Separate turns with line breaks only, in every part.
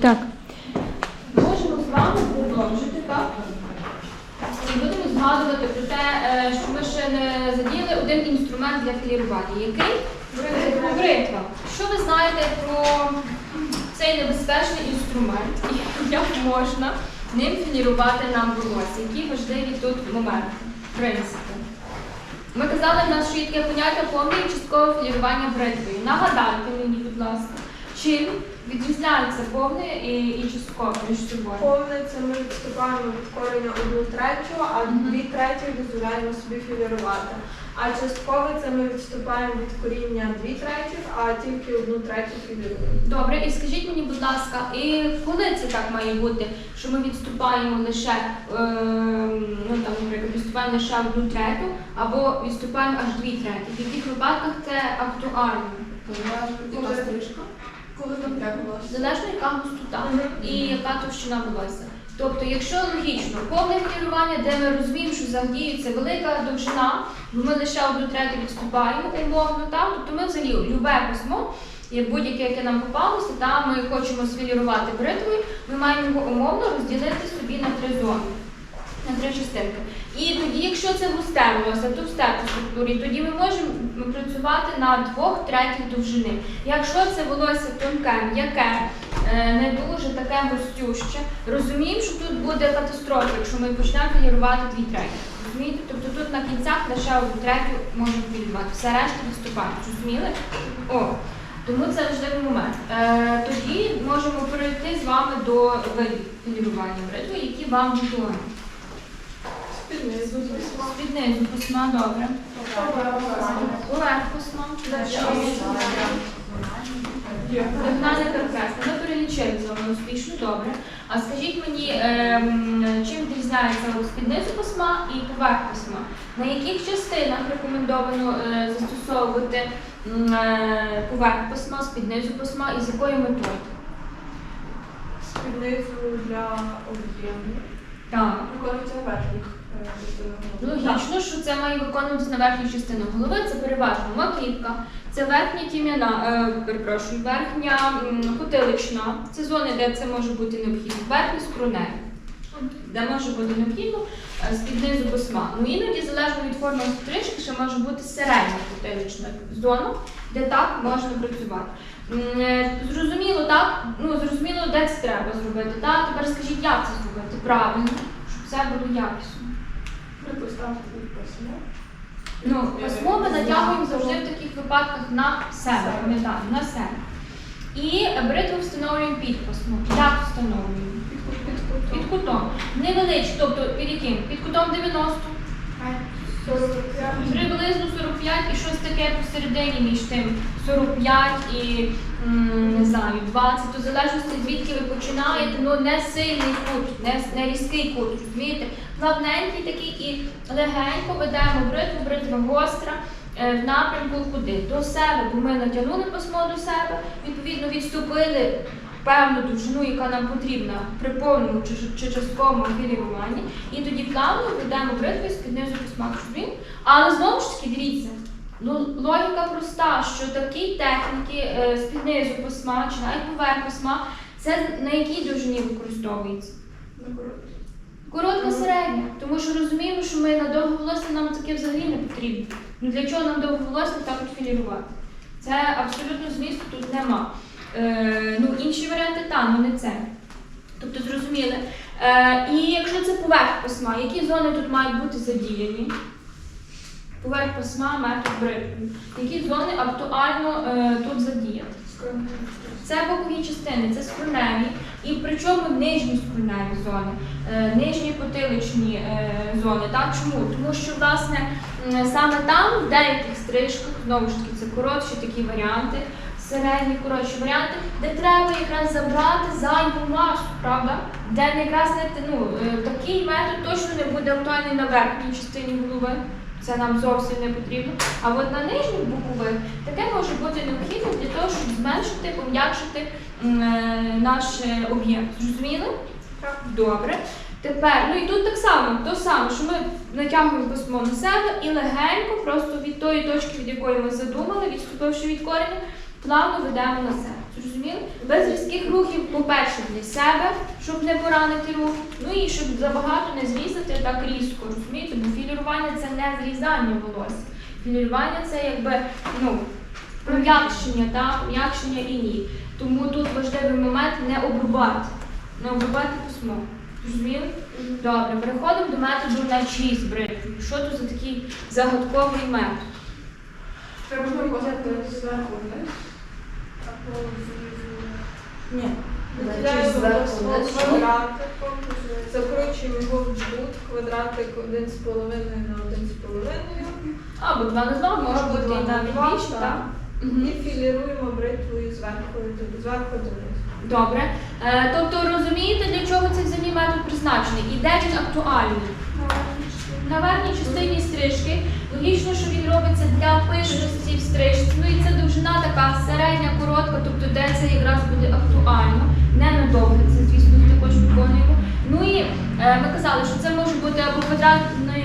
Так.
Можемо з вами продовжити, так? І будемо згадувати про те, е, що ми ще не задіяли один інструмент для філірування. Який? Бритва. Що ви знаєте про цей небезпечний інструмент і як можна ним філірувати нам волосся? Які важливі тут моменти, принципи? Ми казали в нас, що є таке поняття повне і часткове філірування бритвою. Нагадайте мені, будь ласка, чим відрізняється повне і, і часткове між собою?
Повне це ми відступаємо від кореня одну третю, а
Мгм.
дві треті дозволяємо собі філірувати. А часткове це ми відступаємо від коріння дві третіх, а тільки одну третю філіруємо.
Добре, і скажіть мені, будь ласка, і коли це так має бути, що ми відступаємо лише, е, ну там, наприклад, відступаємо лише одну третю, або відступаємо аж дві треті? В яких випадках це актуально?
Коли там було?
Залежно яка густота і яка товщина волосся. Тобто, якщо логічно, повне філірування, де ми розуміємо, що задіюється велика довжина, бо ми лише одну третю відступаємо умовно, так? тобто ми взагалі любе письмо, як будь-яке, яке нам попалося, та ми хочемо сфілірувати бритвою, ми маємо його умовно розділити собі на три зони, на три. І тоді, якщо це густе волосся, товсте по структурі, тоді ми можемо працювати на двох третіх довжини. Якщо це волосся тонке, м'яке, е, не дуже таке густюще, розуміємо, що тут буде катастрофа, якщо ми почнемо філірувати дві треті. Розумієте? Тобто тут на кінцях лише одну третю можемо філірувати, все решта відступаємо. Розуміли? О, тому це важливий момент. Е, тоді можемо перейти з вами до видів філірування бритви, які вам відомі.
Спіднизу письма.
Добре. Поверх письма. Догнали перехресне. Ми перелічили з вами успішно, добре. А скажіть мені, ем, чим відрізняється от спіднизу письма і поверх письма? На яких частинах рекомендовано е, застосовувати е, поверх письма, спіднизу письма і з якою метою?
Спіднизу для об'єму.
Так.
Виконується верхніх.
Логічно, що це має виконуватися на верхню частину голови. Це переважно маківка, це верхня тім'яна, е, перепрошую, верхня м, потилична. Це зони, де це може бути необхідно. Верхні скроневі, де може бути необхідно е, з-під письма. Ну іноді, залежно від форми стрижки, ще може бути середня потилична зона, де так можна працювати. Е, Зрозуміло, так? Ну, зрозуміло, де це треба зробити. Так, тепер скажіть, як це зробити правильно, це було якісно.
Припустимо письмо.
Ну, письмо ми натягуємо завжди в таких випадках на себе, пам'ятаємо, на себе. І бритву встановлюємо під письмо. Як встановлюємо? Під кутом. Невеличкий, тобто під яким? Під кутом 90,
45.
приблизно 45 і щось таке посередині між тим 45 і не знаю, 20, то в залежності звідки ви починаєте, ну не сильний кут, не, не різкий кут, розумієте? Плавненький такий і легенько ведемо бритву, бритва гостра. е, В напрямку куди? До себе, бо ми натягнули письмо до себе, відповідно відступили певну довжину, яка нам потрібна при повному чи, чи частковому філіруванні, і тоді плавно ведемо бритву з-під низу письма. Розумієте? Але знову ж таки, дивіться, ну, логіка проста, що такі техніки е, з-під низу письма чи навіть поверх письма, це на якій довжині використовується? Коротка середня, тому що розуміємо, що ми на довге волосся нам таке взагалі не потрібно. Ну для чого нам довге волосся так от філірувати? Це абсолютно змісту тут нема. Е, ну, інші варіанти та, ну не це. Тобто зрозуміли. Е, і якщо це поверх письма, які зони тут мають бути задіяні? Поверх письма, метод бритви. Які зони актуально е, тут задіяти? Це бокові частини, це скроневі, і причому нижні скроневі зони, е, нижні потиличні е, зони. Так чому? Тому що власне саме там, в деяких стрижках, знову ж таки, це коротші такі варіанти, середні коротші варіанти, де треба якраз забрати зайву масу, правда? Де якраз не ну, е, такий метод точно не буде актуальний на верхній частині голови. Це нам зовсім не потрібно. А от на нижніх бокових таке може бути необхідно для того, щоб зменшити, пом'якшити е, наш об'єкт. об'єм. Зрозуміли?
Так.
Добре. Тепер, ну і тут так само, то саме, що ми натягуємо письмо на себе і легенько, просто від тої точки, від якої ми задумали, відступивши від кореня, плавно ведемо на себе. Зрозуміли? Без різких рухів, по-перше, для себе, щоб не поранити рух, ну і щоб забагато не зрізати так різко, розумієте? Бо філірування це не зрізання волосся. Філірування це якби ну, пом'якшення, та, пом'якшення лінії. Тому тут важливий момент не обрубати. Не обрубати письмо. Зрозуміли? Добре, переходимо до методу на чисть бритвою. Що тут за такий загадковий метод?
Треба зверху вниз.
Ні.
Виділяємо
зверху
свого
вниз.
квадратик, закручуємо його в жгут, квадратик 1,5 на 1,5.
Або два на два, може бути і навіть більше,
так. І філіруємо бритвою зверху, до- зверху донизу.
Добре. Е, тобто розумієте, для чого цей взагалі метод призначений? І де він актуальний? На верхній частині стрижки. Логічно, що він робиться для пишності в стрижці. Ну і це довжина така середня, коротка, тобто де це якраз буде актуально. Не надовго, це звісно також виконуємо. Ну і е, ми казали, що це може бути або квадрат,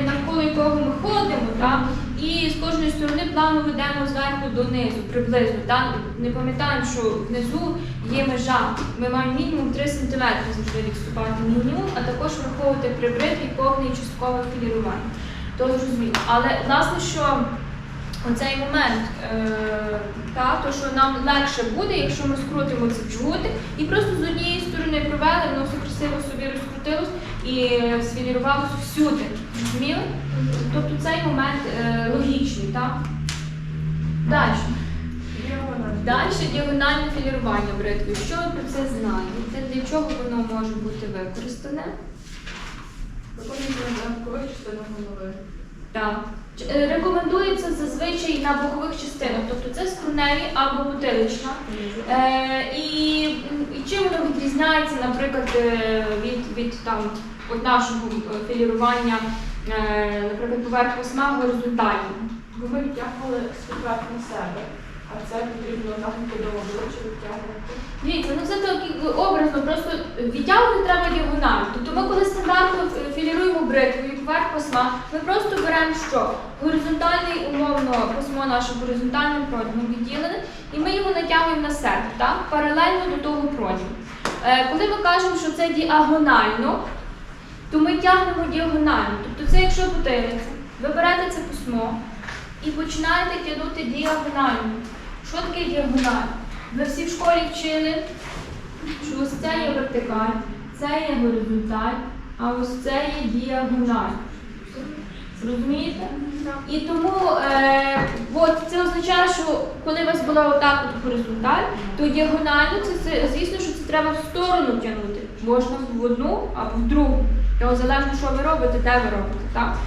навколо якого ми ходимо, так? І з кожної сторони плану ведемо зверху донизу, приблизно. Так? Не пам'ятаємо, що внизу є межа. Ми маємо мінімум 3 см завжди відступати мінімум, а також враховувати при бритві повне і часткове філірування. То зрозуміло. Але власне, що оцей момент, е, та, то, що нам легше буде, якщо ми скрутимо це джгути і просто з однієї сторони провели, воно все красиво собі розкрутилось і сфілірувалося всюди. Зрозуміли? Тобто цей момент е, логічний, так? Далі. Далі діагональне філірування бритвою. Що ви про це знаєте? Для чого воно може бути використане? Так. Е, Рекомендується зазвичай на бокових частинах, тобто це скроневі або потилична. Е, і, і чим воно відрізняється, наприклад, е, від, від там, от нашого е, філірування, наприклад, поверх письма горизонтально.
Бо ми відтягували сперед на себе, а це потрібно так до обличчя відтягувати.
Дивіться, ну це так образно, просто відтягувати треба діагонально. Тобто ми коли стандартно е, філіруємо бритвою поверх письма, ми просто беремо що? Горизонтальний, умовно, письмо наше горизонтальним проділом відділене, і ми його натягуємо на себе, так? паралельно до того проділу. Е, коли ми кажемо, що це діагонально, то ми тягнемо діагонально. Тобто це якщо потилиця, ви берете це письмо і починаєте тягнути діагонально. Що таке діагональ? Ви всі в школі вчили, що ось це є вертикаль, це є горизонталь, а ось це є діагональ. Зрозумієте? І тому е, от це означає, що коли у вас була отак от горизонталь, то діагонально це, це звісно, що це треба в сторону тягнути. Можна в одну або в другу. То залежно, що ви робите, де ви робите. Так?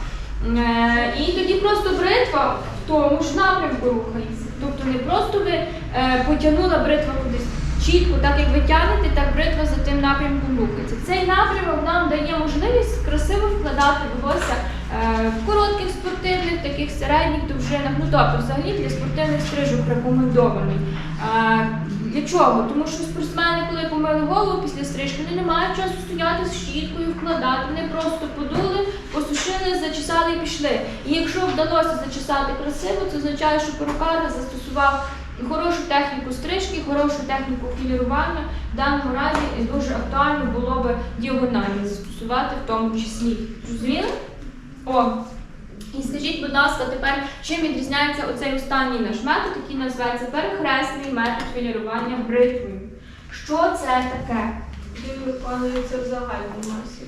Е, і тоді просто бритва в тому ж напрямку рухається. Тобто не просто ви е, потягнула бритва кудись чітко, так як ви тягнете, так бритва за тим напрямком рухається. Цей напрямок нам дає можливість красиво вкладати волосся е, в коротких спортивних, таких середніх довжинах. Ну тобто, взагалі для спортивних стрижок рекомендований. Е, для чого? Тому що спортсмени, коли помили голову після стрижки, вони не мають часу стояти з щіткою, вкладати. Вони просто подули, посушили, зачесали і пішли. І якщо вдалося зачесати красиво, це означає, що перукар застосував хорошу техніку стрижки, хорошу техніку філірування. В даному разі дуже актуально було би діагонально застосувати в тому числі. Зрозуміли? О, і скажіть, будь ласка, тепер чим відрізняється оцей останній наш метод, який називається перехресний метод філірування бритвою. Що це таке?
Він виконується в загальній масі.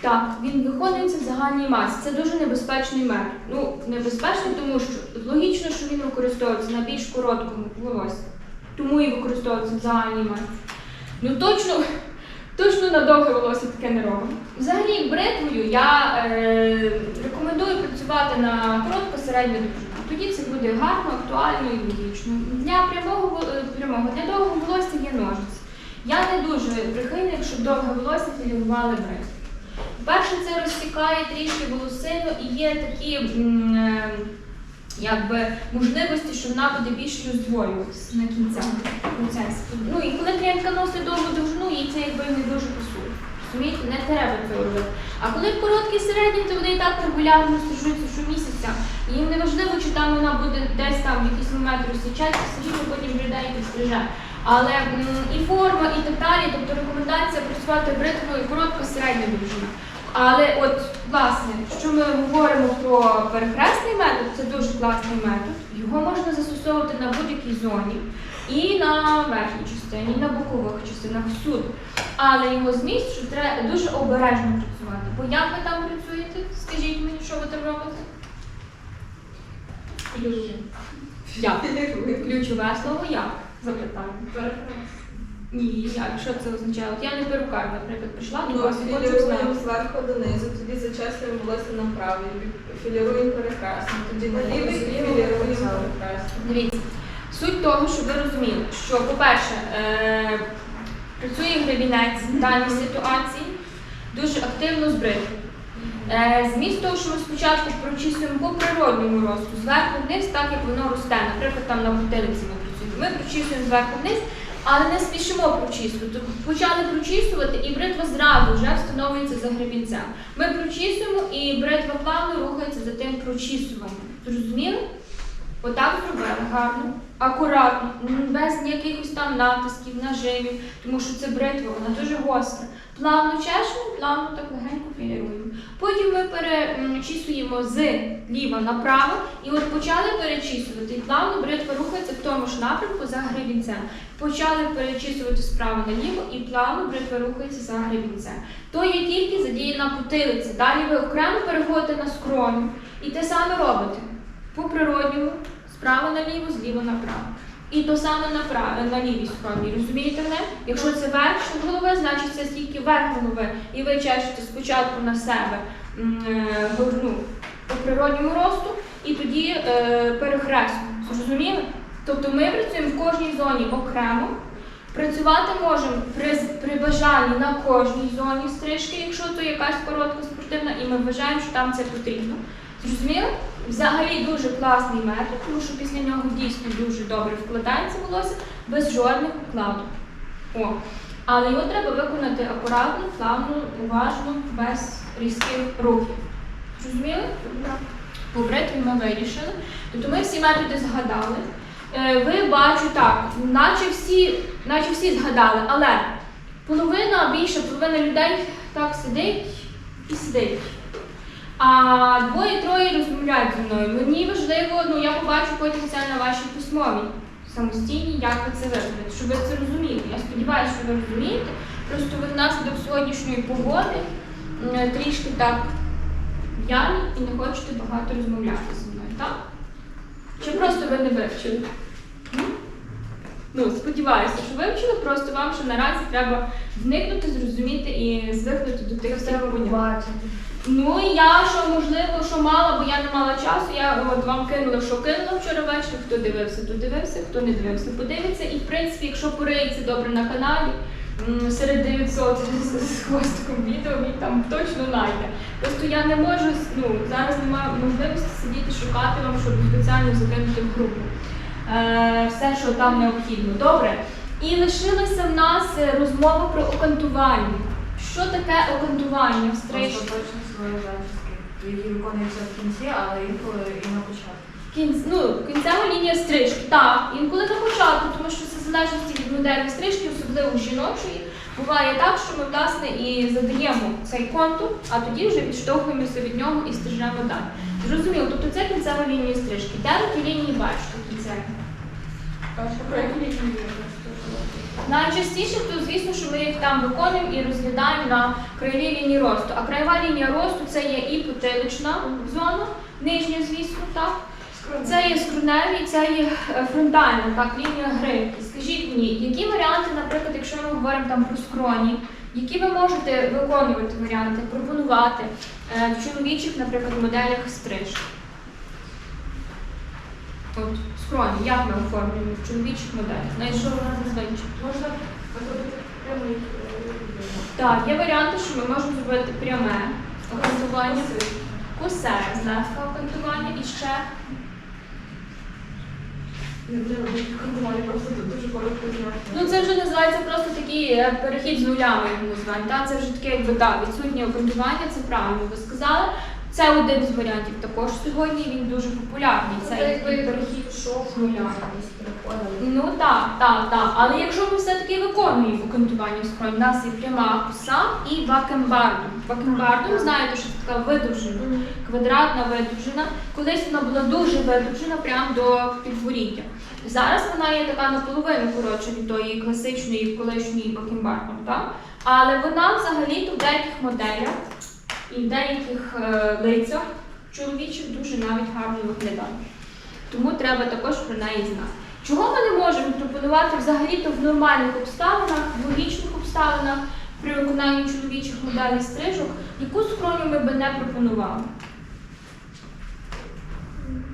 Так, він виконується в загальній масі. Це дуже небезпечний метод. Ну, небезпечний, тому що логічно, що він використовується на більш короткому волосі. Тому і використовується в загальній масі. Ну точно, точно на довге волосся таке не робимо. Взагалі, бритвою я е, рекомендую працювати на коротко середню довжину. Тоді це буде гарно, актуально і логічно. Для прямого е, прямого для довгого волосся є ножиці. Я не дуже прихильник, щоб довге волосся філірували бритвою. Перше, це розсікає трішки волосину і є такі м, е, якби, можливості, що вона буде більш роздвоюватися на кінцях процесу. Ну і коли клієнтка носить довгу довжину, їй це якби не дуже пасує. Розумієте, не треба цього робити. А коли короткі середні, то вони і так регулярно стрижуться щомісяця. Їм не важливо, чи там вона буде десь там в якийсь момент розсічатися, все рівно потім людей підстриже. Але і форма, і так далі, тобто рекомендація працювати бритвою коротка середня довжина. Але от, власне, що ми говоримо про перехресний метод, це дуже класний метод. Його можна застосовувати на будь-якій зоні, і на верхній частині, і на бокових частинах, всюди. Але його зміст, що треба дуже обережно працювати. Бо як ви там працюєте? Скажіть мені, що ви там робите? Як? Ключове слово як? Запитання. Ні, як? Що це означає? От я не перукар, наприклад, прийшла до
Ну,
вас і хочу
філіруємо
знати.
зверху донизу, тоді зачеслюємо волосся на правий бік, філіруємо перехресно, тоді на лівий бік філіруємо перехресно.
Дивіться, суть того, щоб ви розуміли, що, по-перше, е, працює гребінець в даній ситуації дуже активно з бритвою. Е, Зміст того, що ми спочатку прочісуємо по природньому росту, зверху вниз, так як воно росте. Наприклад, там на потилиці ми працюємо. Ми прочісуємо зверху вниз, але не спішимо прочистити. Почали прочистувати, і бритва зразу вже встановлюється за гребінцем. Ми прочистимо, і бритва плавно рухається за тим прочісуванням. Зрозуміли? Отак зробили гарно, акуратно, без ніякихось там натисків, нажимів, тому що це бритва, вона дуже гостра. Плавно чешемо, плавно так легенько філіруємо. Потім ми перечісуємо з ліва направо, і от почали перечісувати, і плавно бритва рухається в тому ж напрямку за гребінцем. Почали перечісувати справа наліво, і плавно бритва рухається за гребінцем. То є тільки задіяна потилиця. Далі ви окремо переходите на скроню і те саме робите по природньому, справа наліво, зліва направо. І то саме направо, на лівій скроні. Розумієте мене? Якщо це верх голови, значить це стільки верх голови. І ви чешете спочатку на себе м, е, по природньому росту, і тоді е. Зрозуміли? Тобто ми працюємо в кожній зоні окремо. Працювати можемо при, при бажанні на кожній зоні стрижки, якщо то якась коротка спортивна, і ми вважаємо, що там це потрібно. Зрозуміли? Взагалі дуже класний метод, тому що після нього дійсно дуже добре вкладається волосся без жодних укладок. О. Але його треба виконати акуратно, плавно, уважно, без різких рухів. Зрозуміли? По бритві ми вирішили. Тобто ми всі методи згадали. Е, Ви бачу так, наче всі, наче всі згадали, але половина, більше половина людей так сидить і сидить. А двоє-троє розмовляють зі мною. Мені важливо, ну я побачу потім це на вашій письмовій самостійній, як ви це викладете, щоб ви це розуміли. Я сподіваюся, що ви розумієте. Просто ви внаслідок сьогоднішньої погоди трішки так п'яні і не хочете багато розмовляти зі мною, так? Чи просто ви не вивчили? Ну, сподіваюся, що вивчили, просто вам ще наразі треба вникнути, зрозуміти і звикнути до тих всіх понять. Ну я що можливо, що мала, бо я не мала часу. Я от вам кинула, що кинула вчора ввечері. Хто дивився, то дивився, хто не дивився, подивиться. І в принципі, якщо пориється добре на каналі, серед 900 з, хвостиком відео він там точно знайде. Просто я не можу ну зараз немає можливості сидіти шукати вам, щоб спеціально закинути в групу. Е, все, що там необхідно. Добре. І лишилася в нас е, розмова про окантування. Що таке окантування в стрижці?
Остаточно свої зачіски, які виконуються в кінці, але інколи і на початку.
Кінць, ну, кінцева лінія стрижки, так. Інколи на початку, тому що це в залежності від моделі стрижки, особливо жіночої. Буває так, що ми власне і задаємо цей контур, а тоді вже відштовхуємося від нього і стрижемо далі. Зрозуміло, тобто це кінцева лінія стрижки. Де ви ті лінії бачите кінцеві?
Про які лінії
Найчастіше, то звісно, що ми їх там виконуємо і розглядаємо на краєвій лінії росту. А краєва лінія росту це є і потилична зона, нижня, звісно, так. Це є скроневі, це є е, фронтальна, так, лінія гривки. Скажіть мені, які варіанти, наприклад, якщо ми говоримо там про скроні, які ви можете виконувати варіанти, пропонувати е, в чоловічих, наприклад, моделях стриж? От, скроні, як ми оформлюємо в чоловічих моделях? Найшовна зазвичай.
Можна зробити прямий е,
Так, є варіанти, що ми можемо зробити пряме окантування, косе злегка окантування і ще. Ну це вже називається просто такий е, перехід з нулями, називаємо. Та? Це вже таке, якби да, відсутнє окантування, це правильно ви сказали. Це один з варіантів також сьогодні, він дуже популярний. Це
Це перехід шов.
Ну так, так, так. Але якщо ми все-таки виконуємо окантування в скроні, у нас є пряма коса і вакенбардум. Вакенбардум, знаєте, що це така видовжена, квадратна видовжена. Колись вона була дуже видовжена прямо до підборіддя. Зараз вона є така наполовину коротша від тої класичної колишньої бакенбардум, так? Але вона взагалі-то в деяких моделях і в деяких е, лицях чоловічих дуже навіть гарно виглядає. Тому треба також про неї знати. Чого ми не можемо пропонувати взагалі-то в нормальних обставинах, в логічних обставинах при виконанні чоловічих моделей стрижок, яку скроню ми би не пропонували?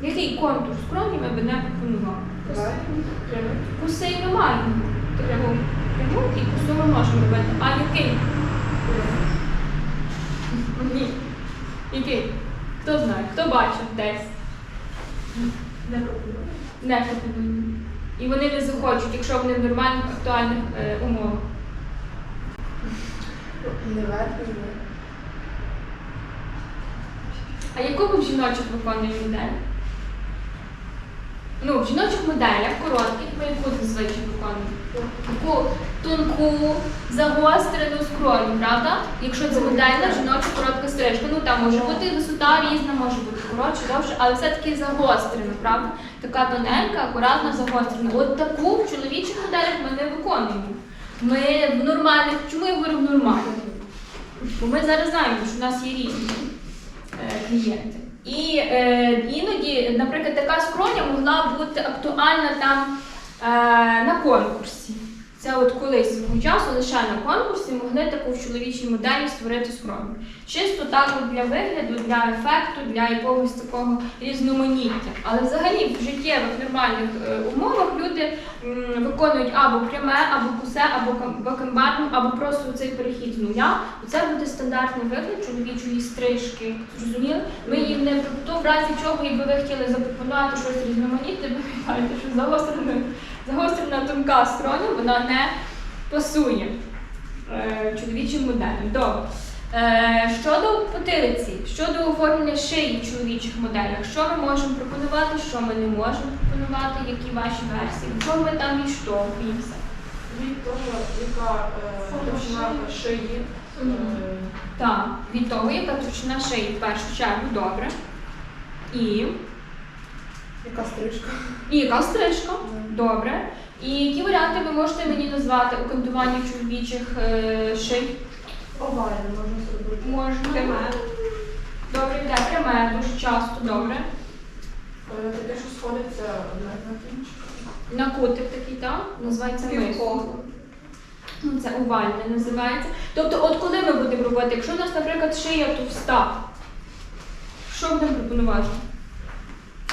Який контур скроні ми би не пропонували? Ми маємо. Пряму, пряму і косу ми можемо робити. А який? Ні. Який? Хто знає? Хто бачив десь?
Не пропоную.
Не пропонують. І вони не захочуть, якщо вони в нормальних актуальних е, умовах.
Не верхній,
А яку ми в жіночих виконуємо модель? Ну, в жіночих моделях коротких ми яку зазвичай виконуємо? Таку тонку, загострену скроню, правда? Якщо це модельна жіноча коротка стрижка. Ну там може бути висота різна, може бути коротше, довше, але все-таки загострена, правда? Така тоненька, акуратна, загострена. От таку в чоловічих моделях ми не виконуємо. Ми в нормальних, чому я говорю в нормальних? Бо ми зараз знаємо, що в нас є різні е, клієнти. І е, іноді, наприклад, така скроня могла бути актуальна там е, на конкурсі. Це от колись свого часу лише на конкурсі могли таку в чоловічій моделі створити скроню. Чисто так для вигляду, для ефекту, для якогось такого різноманіття. Але взагалі в життєвих нормальних е, умовах люди виконують або пряме, або кусе, або бакенбардом, або просто цей перехід з нуля. Це буде стандартний вигляд чоловічої стрижки. Зрозуміли? Ми їм не то в разі чого, якби ви хотіли запропонувати щось різноманітне, ви пам'ятаєте, що загострена, загострена тонка скроня, вона не пасує е, чоловічим моделям. Добре. Е, щодо потилиці, щодо оформлення шиї в чоловічих моделях, що ми можемо пропонувати, що ми не можемо пропонувати, які ваші версії, в чому ми там відштовхуємося.
Від того, яка е, довжина шиї. е,
Так, від того, яка товщина шиї в першу чергу, добре. І,
Яка стрижка?
і яка стрижка, добре. І які варіанти ви можете мені назвати окантування чоловічих е, ший?
Овальне можна зробити.
Можна.
Пряме.
Добре, йде пряме, дуже часто, добре.
е, Таке, що сходиться одне на інше.
На кутик такий, так? Називається мис. Ну, це овальне називається. Тобто, от коли ми будемо робити, якщо у нас, наприклад, шия товста, що будемо пропонувати?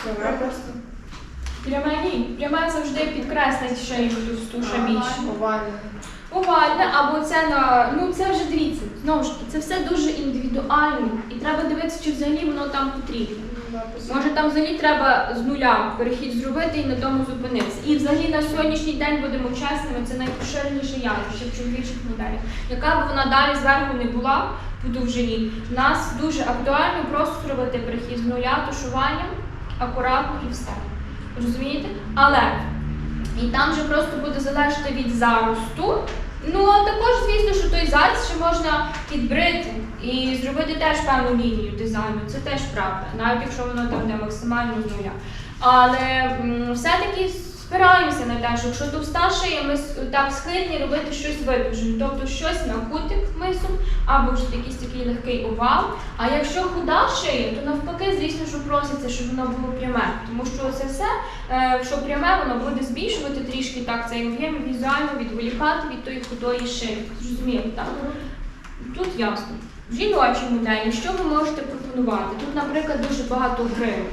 Пряме просто.
Пряме ні. Завжди підкреслить шию товсту ще більше.
Овальне.
Овальне, або це на. Ну це вже дивіться, знову ж таки, це все дуже індивідуально. І треба дивитися, чи взагалі воно там потрібно. Може там взагалі треба з нуля перехід зробити і на тому зупинитися. І взагалі на сьогоднішній день будемо чесними, це найпоширеніше явище в чоловічих моделях. Яка б вона далі зверху не була по довжині, в нас дуже актуально просто зробити перехід з нуля тушуванням, акуратно і все. Розумієте? Але і там вже просто буде залежати від заросту. Ну а також, звісно, що той зараз ще можна підбрити і зробити теж певну лінію дизайну. Це теж правда, навіть якщо воно там не максимально з нуля. Але все-таки спираємося на те, що якщо товста шия, ми так схильні робити щось видовжене, тобто щось на кутик мисом, або ж якийсь такий легкий овал. А якщо худа шия, то навпаки, звісно, що проситься, щоб воно було пряме. Тому що це все, е, що пряме, воно буде збільшувати трішки так цей об'єм візуально відволікати від тої худої шиї. Зрозуміло, так? Тут ясно. В жіночій моделі, що ви можете пропонувати? Тут, наприклад, дуже багато гривок.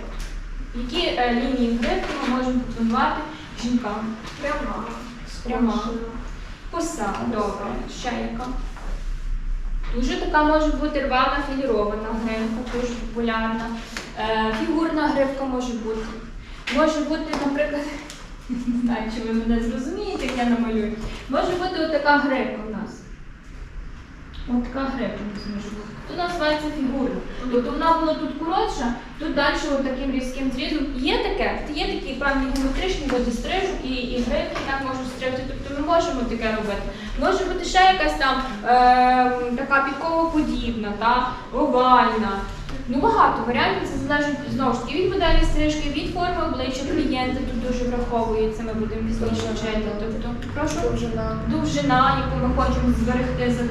Які е, лінії гривки ми можемо пропонувати жінкам?
Пряма.
Пряма. Коса, добре, ще яка. Дуже така може бути рвана філірована гривка, дуже популярна. Е, фігурна гривка може бути. Може бути, наприклад, Не знаю, чи ви мене зрозумієте, як я намалюю. Може бути отака грибка От така грибка у нас. Тут називається фігурна. Тобто вона була тут коротша, тут далі таким різким зрізом. Є таке, є такі певні геометричні види і, і грибки так можуть стригти. Тобто ми можемо таке робити. Може бути ще якась там е, така підковоподібна, та, овальна. Ну багато варіантів, це залежить знову ж таки від моделі стрижки, від форми обличчя клієнта тут дуже враховується, ми будемо пізніше вчити. Тобто, прошу
Довжина.
довжина, яку ми хочемо зберегти за.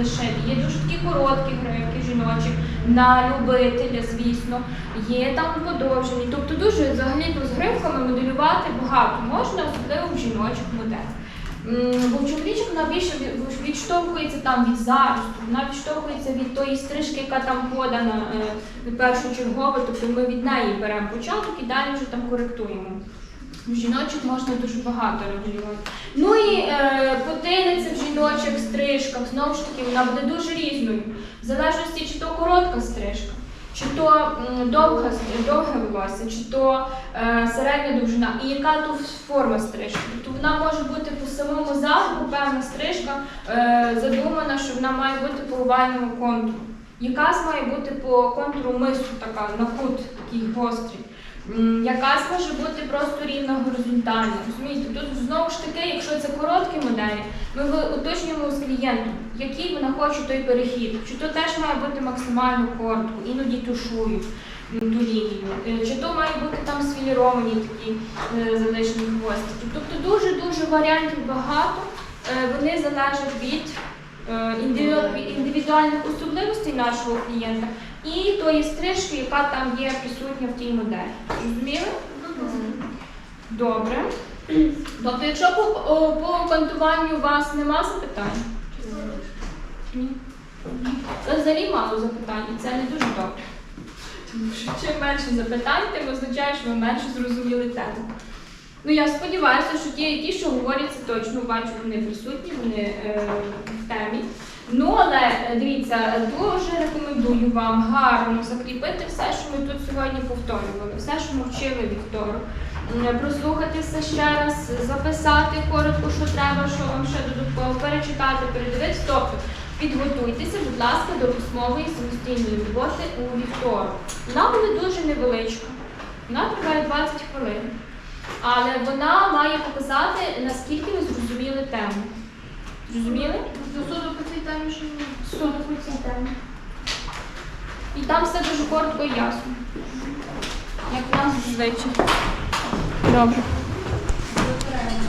Є дуже такі короткі гривки жіночі на любителя, звісно. Є там подовжені. Тобто дуже взагалі з гривками моделювати багато можна, особливо в жіночих моделях. Бо в чоловічих вона більше відштовхується там від заросту, вона відштовхується від тої стрижки, яка там подана е, першочергово, тобто ми від неї беремо початок і далі вже там коректуємо. В жіночих можна дуже багато регулювати. Ну і е, потилиця в жіночих стрижках, знову ж таки, вона буде дуже різною. В залежності, чи то коротка стрижка, чи то довга, довге волосся, чи то е, середня довжина, і яка то форма стрижки. Тобто вона може бути по самому загибу, певна стрижка е, задумана, що вона має бути по овальному контуру. Якась має бути по контуру мису, така на кут такий гострий. Якась може бути просто рівна горизонтальна. Розумієте, тут знову ж таки, якщо це короткі моделі, ми уточнюємо з клієнтом, який вона хоче той перехід. Чи то теж має бути максимально коротко, іноді тушують ту лінію, Е, чи то має бути там сфіліровані такі е, залишені хвостики. Тобто дуже-дуже варіантів багато. Е, Вони залежать від індивідуальних особливостей нашого клієнта і тої стрижки, яка там є присутня в тій моделі. Розуміли? Добре. Тобто, якщо по, о, по кантуванню у вас нема запитань? Ні. Це взагалі мало запитань, і це не дуже добре. Тому що чим менше запитань, тим означає, що ви менше зрозуміли тему. Ну я сподіваюся, що ті, ті, що говоряться, точно бачу, вони присутні, вони е, в темі. Ну, але е, дивіться, дуже рекомендую вам гарно закріпити все, що ми тут сьогодні повторювали, все, що ми вчили Віктору. М, Прослухати все ще раз, записати коротко, що треба, що вам ще додатково перечитати, передивитися. Тобто підготуйтеся, будь ласка, до письмової самостійної роботи у вівторок. Вона буде дуже невеличка. Вона триває 20 хвилин. Але вона має показати, наскільки ви зрозуміли тему. Зрозуміли?
До по цій темі що ні.
Суду по цій темі. І там все дуже коротко і ясно. Як у нас зазвичай. Добре.